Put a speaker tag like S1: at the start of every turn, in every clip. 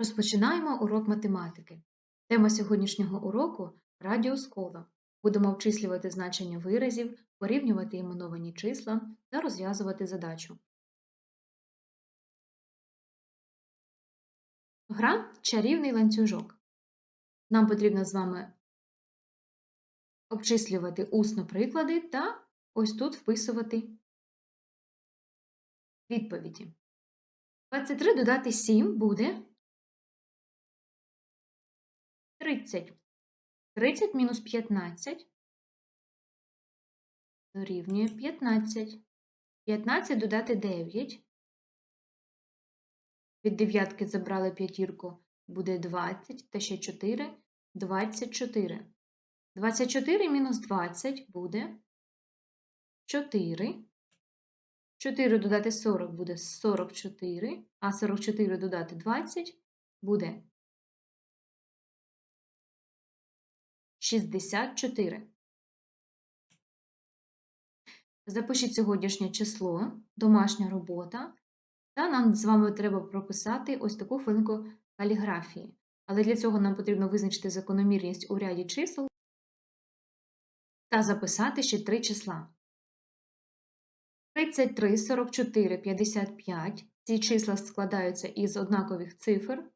S1: Розпочинаємо урок математики. Тема сьогоднішнього уроку радіус кола. Будемо обчислювати значення виразів, порівнювати іменовані числа та розв'язувати задачу. Гра чарівний ланцюжок. Нам потрібно з вами обчислювати усно приклади та ось тут вписувати відповіді. 23 додати 7 буде 30. 30 мінус 15 дорівнює 15. 15 додати 9. Від дев'ятки забрали п'ятірку, буде 20, та ще 4 24. 24 мінус 20 буде 4. 4 додати 40 буде 44, а 44 додати 20 буде 64. Запишіть сьогоднішнє число, домашня робота, та нам з вами треба прописати ось таку хвилинку каліграфії. Але для цього нам потрібно визначити закономірність у ряді чисел та записати ще три числа. 33, 44, 55. Ці числа складаються із однакових цифр.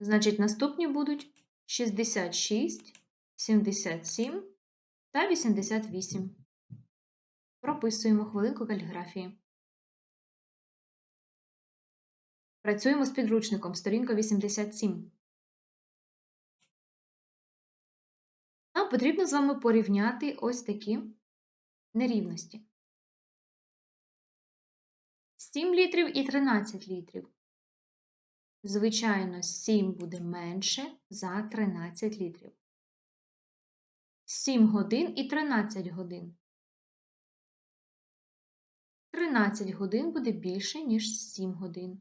S1: Значить, наступні будуть 66, 77 та 88. Прописуємо хвилинку каліграфії. Працюємо з підручником сторінка 87. Нам потрібно з вами порівняти ось такі нерівності. 7 літрів і 13 літрів. Звичайно, 7 буде менше за 13 літрів. 7 годин і 13 годин. 13 годин буде більше, ніж 7 годин.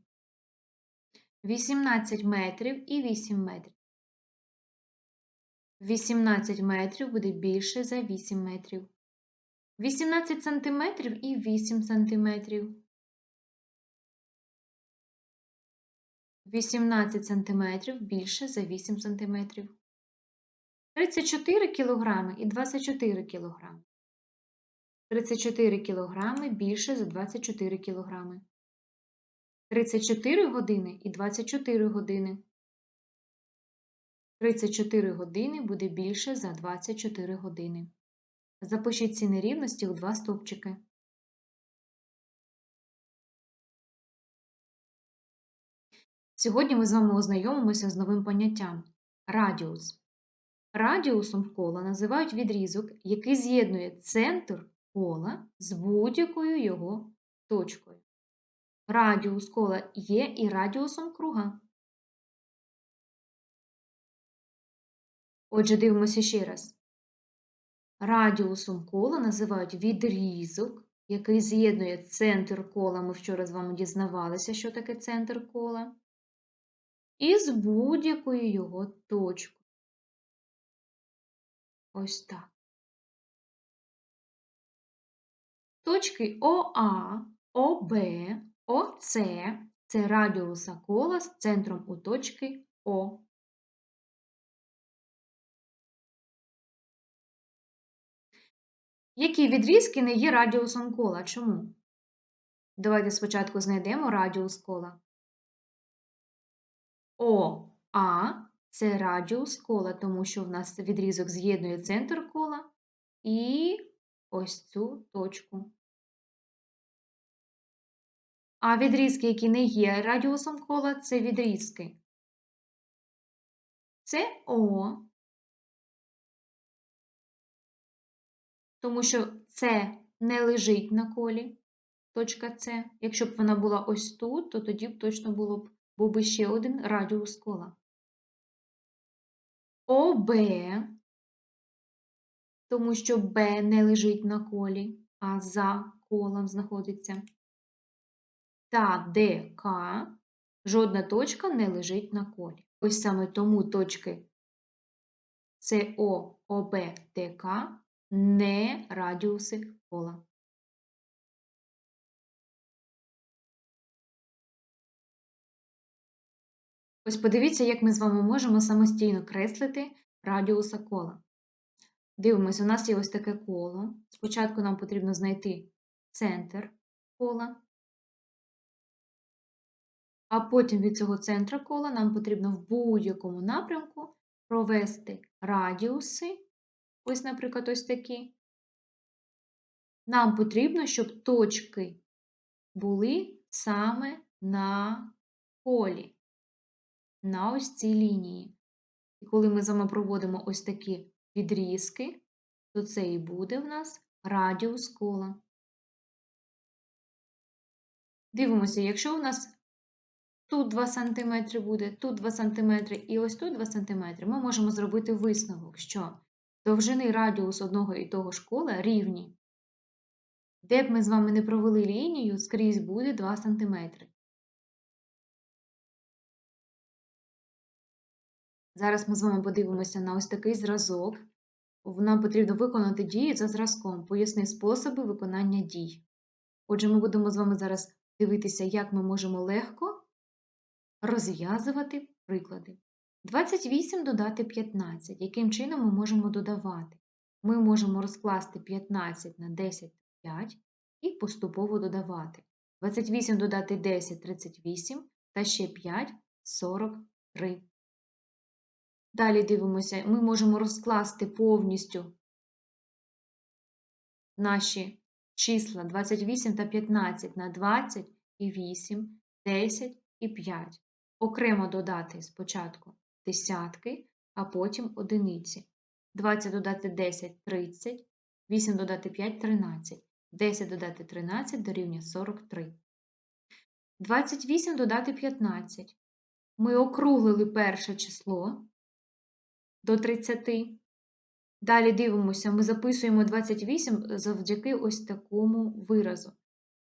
S1: 18 метрів і 8 метрів. 18 метрів буде більше за 8 метрів. 18 сантиметрів і 8 сантиметрів. 18 сантиметрів більше за 8 сантиметрів. 34 кілограми і 24 кілограми. 34 кілограми більше за 24 кілограми. 34 години і 24 години. 34 години буде більше за 24 години. Запишіть ці нерівності у два стовпчики. Сьогодні ми з вами ознайомимося з новим поняттям радіус. Радіусом кола називають відрізок, який з'єднує центр кола з будь-якою його точкою. Радіус кола є і радіусом круга. Отже, дивимося ще раз. Радіусом кола називають відрізок, який з'єднує центр кола. Ми вчора з вами дізнавалися, що таке центр кола, із будь-якою його точкою. Ось так. Точки ОА, ОБ, ОС це радіуса кола з центром у точки О. Які відрізки не є радіусом кола? Чому? Давайте спочатку знайдемо радіус кола. ОА це радіус кола, тому що в нас відрізок з'єднує центр кола і ось цю точку. А відрізки, які не є радіусом кола, це відрізки. Це О, тому що С не лежить на колі, точка С. Якщо б вона була ось тут, то тоді б точно було б, був би ще один радіус кола. ОБ, тому що Б не лежить на колі, а за колом знаходиться. Та ДК жодна точка не лежить на колі. Ось саме тому точки СО, ОБ, ДК не радіуси кола. Ось подивіться, як ми з вами можемо самостійно креслити радіуса кола. Дивимось, у нас є ось таке коло. Спочатку нам потрібно знайти центр кола, а потім від цього центра кола нам потрібно в будь-якому напрямку провести радіуси. Ось, наприклад, ось такі. Нам потрібно, щоб точки були саме на колі, на ось цій лінії. І коли ми з вами проводимо ось такі відрізки, то це і буде в нас радіус кола. Дивимося, якщо у нас тут 2 см буде, тут 2 см і ось тут 2 см, ми можемо зробити висновок, що довжини радіус одного і того ж кола рівні. Де б ми з вами не провели лінію, скрізь буде 2 см. Зараз ми з вами подивимося на ось такий зразок. Нам потрібно виконати дії за зразком, поясни способи виконання дій. Отже, ми будемо з вами зараз дивитися, як ми можемо легко розв'язувати приклади. 28 додати 15. Яким чином ми можемо додавати? Ми можемо розкласти 15 на 10 5 і поступово додавати. 28 додати 10 38 та ще 5 43. Далі дивимося, ми можемо розкласти повністю наші числа 28 та 15 на 20 і 8, 10 і 5. Окремо додати спочатку десятки, а потім одиниці. 20 додати 10 30, 8 додати 5 13, 10 додати 13 дорівнює 43. 28 додати 15. Ми округлили перше число до 30. Далі дивимося, ми записуємо 28 завдяки ось такому виразу.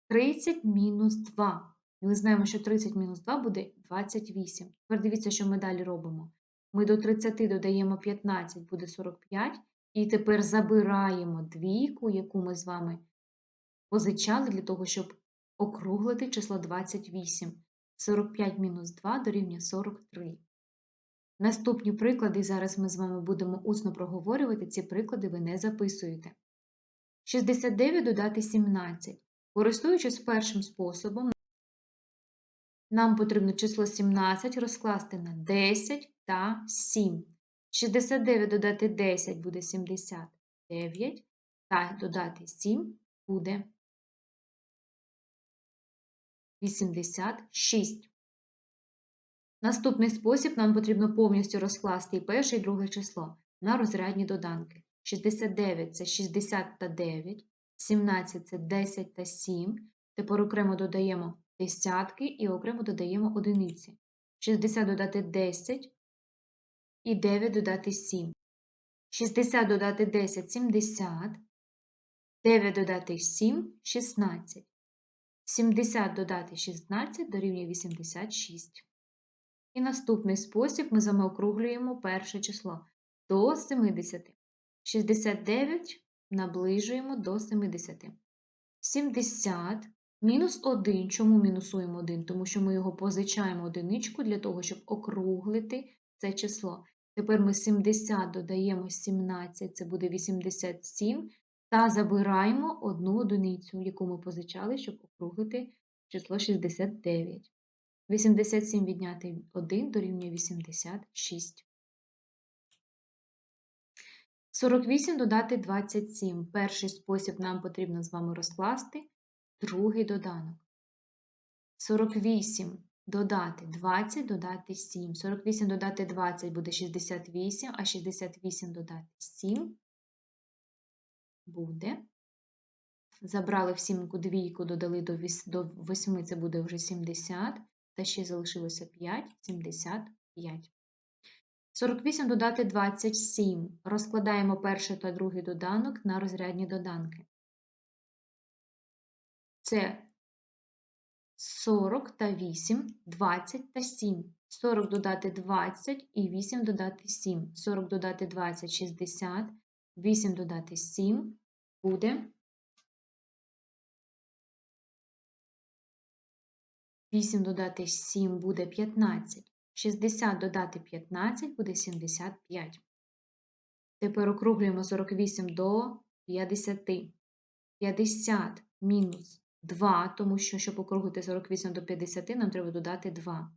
S1: 30 мінус 2. І ми знаємо, що 30 мінус 2 буде 28. Тепер дивіться, що ми далі робимо. Ми до 30 додаємо 15, буде 45. І тепер забираємо двійку, яку ми з вами позичали для того, щоб округлити число 28. 45 мінус 2 дорівнює 43. Наступні приклади, зараз ми з вами будемо усно проговорювати, ці приклади ви не записуєте. 69 додати 17. Користуючись першим способом, нам потрібно число 17 розкласти на 10 та 7. 69 додати 10 буде 79, та додати 7 буде 86. Наступний спосіб нам потрібно повністю розкласти і перше і друге число на розрядні доданки. 69 це 60 та 9, 17 це 10 та 7. Тепер окремо додаємо десятки і окремо додаємо одиниці. 60 додати 10 і 9 додати 7. 60 додати 10 70, 9 додати 7 16. 70 додати 16 дорівнює 86. І наступний спосіб ми з вами округлюємо перше число до 70. 69 наближуємо до 70. 70 мінус 1. Чому мінусуємо 1? Тому що ми його позичаємо одиничку для того, щоб округлити це число. Тепер ми 70 додаємо 17, це буде 87, та забираємо одну одиницю, яку ми позичали, щоб округлити число 69. 87 відняти 1 дорівнює 86. 48 додати 27. Перший спосіб нам потрібно з вами розкласти, другий доданок. 48 додати 20, додати 7. 48 додати 20 буде 68, а 68 додати 7 буде. Забрали в сімку двійку, додали до 8, це буде вже 70 та ще залишилося 5, 75. 48 додати 27. Розкладаємо перший та другий доданок на розрядні доданки. Це 40 та 8, 20 та 7. 40 додати 20 і 8 додати 7. 40 додати 20 60, 8 додати 7 буде 8 додати 7 буде 15. 60 додати 15 буде 75. Тепер округлюємо 48 до 50. 50 мінус 2, тому що, щоб округлити 48 до 50, нам треба додати 2.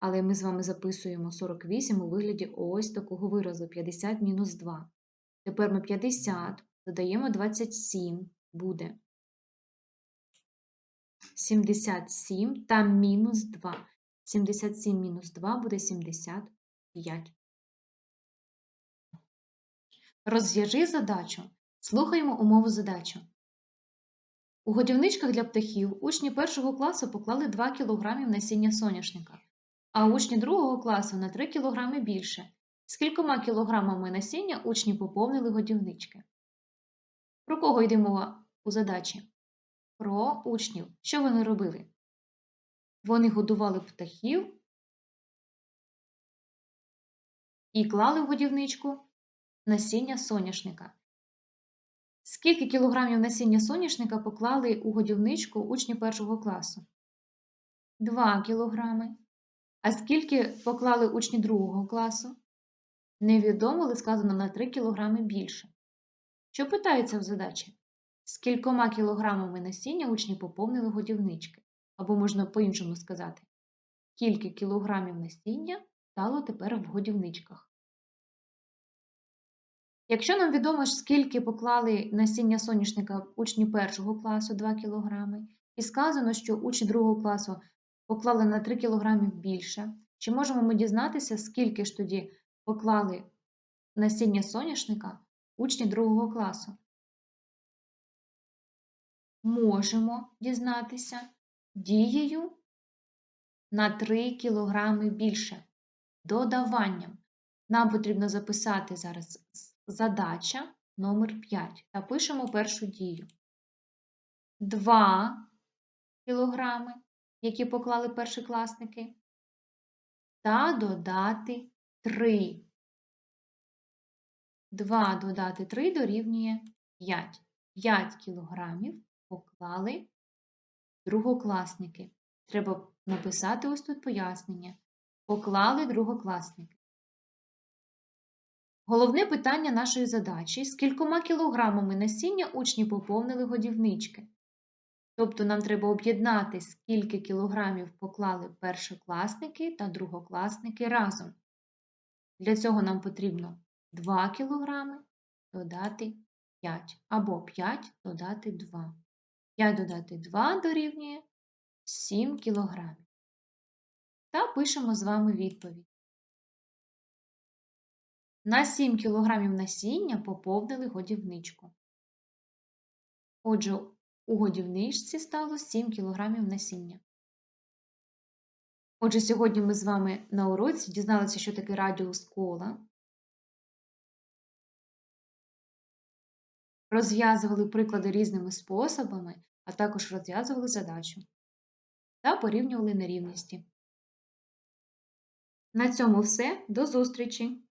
S1: Але ми з вами записуємо 48 у вигляді ось такого виразу 50 мінус 2. Тепер ми 50 додаємо 27, буде 77 та мінус 2. 77 мінус 2 буде 75. Розв'яжи задачу. Слухаємо умову задачу. У годівничках для птахів учні першого класу поклали 2 кг насіння соняшника, а учні другого класу на 3 кг більше. Скількома кілограмами насіння учні поповнили годівнички? Про кого йде мова у задачі? Про учнів. Що вони робили? Вони годували птахів і клали в годівничку насіння соняшника. Скільки кілограмів насіння соняшника поклали у годівничку учні першого класу? 2 кілограми. А скільки поклали учні другого класу? Невідомо, але сказано на 3 кілограми більше. Що питається в задачі? Скількома кілограмами насіння учні поповнили годівнички? Або можна по-іншому сказати, скільки кілограмів насіння стало тепер в годівничках? Якщо нам відомо, скільки поклали насіння соняшника учні першого класу 2 кг, і сказано, що учні другого класу поклали на 3 кг більше, чи можемо ми дізнатися, скільки ж тоді поклали насіння соняшника учні другого класу? Можемо дізнатися дією на 3 кг більше додаванням. Нам потрібно записати зараз задача номер 5 та пишемо першу дію. 2 кілограми, які поклали першокласники, та додати 3. 2 додати 3 дорівнює 5. 5 кілограмів поклали другокласники. Треба написати ось тут пояснення. Поклали другокласники. Головне питання нашої задачі з кількома кілограмами насіння учні поповнили годівнички. Тобто нам треба об'єднати, скільки кілограмів поклали першокласники та другокласники разом. Для цього нам потрібно 2 кілограми додати 5, або 5 додати 2. 5 додати 2 дорівнює 7 кілограмів. Та пишемо з вами відповідь. На 7 кг насіння поповнили годівничку. Отже, у годівничці стало 7 кг насіння. Отже, сьогодні ми з вами на уроці дізналися, що таке радіус кола. Розв'язували приклади різними способами, а також розв'язували задачу та порівнювали нерівності. На цьому все. До зустрічі!